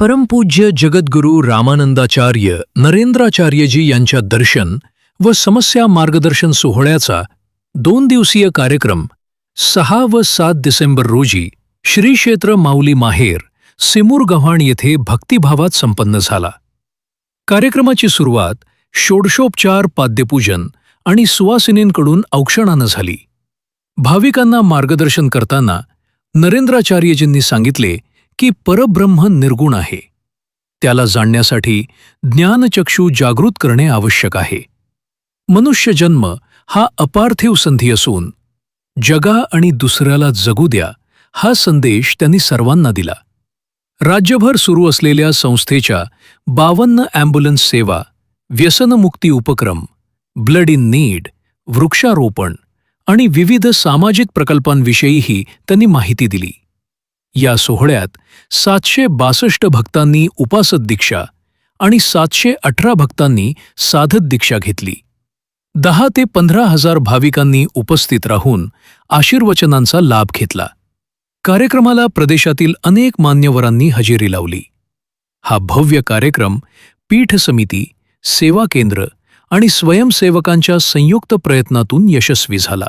परमपूज्य जगद्गुरू रामानंदाचार्य नरेंद्राचार्यजी यांच्या दर्शन व समस्या मार्गदर्शन सोहळ्याचा दोन दिवसीय कार्यक्रम सहा व सात डिसेंबर रोजी श्री क्षेत्र माऊली माहेर सिमूर गव्हाण येथे भक्तिभावात संपन्न झाला. कार्यक्रमाची सुरुवात षोडशोपचार पाद्यपूजन आणि सुवासिनींकडून औक्षणानं झाली. भाविकांना मार्गदर्शन करताना नरेंद्राचार्यजींनी सांगितले की परब्रह्म निर्गुण आहे. त्याला जाणण्यासाठी ज्ञानचक्षू जागृत करणे आवश्यक आहे. मनुष्य जन्म हा अपार्थिव संधी असून जगा आणि दुसऱ्याला जगू द्या हा संदेश त्यांनी सर्वांना दिला. राज्यभर सुरू असलेल्या संस्थेच्या बावन्न ॲम्ब्युलन्स सेवा व्यसनमुक्ती उपक्रम ब्लड इन नीड वृक्षारोपण आणि विविध सामाजिक प्रकल्पांविषयीही त्यांनी माहिती दिली. या सोहळ्यात सातशे बासष्ट भक्तांनी उपासद दीक्षा आणि सातशे अठरा भक्तांनी साधत दीक्षा घेतली. दहा ते पंधरा हजार भाविकांनी उपस्थित राहून आशीर्वचनांचा लाभ घेतला. कार्यक्रमाला प्रदेशातील अनेक मान्यवरांनी हजेरी लावली. हा भव्य कार्यक्रम पीठ समिती सेवा केंद्र आणि स्वयंसेवकांच्या संयुक्त प्रयत्नातून यशस्वी झाला.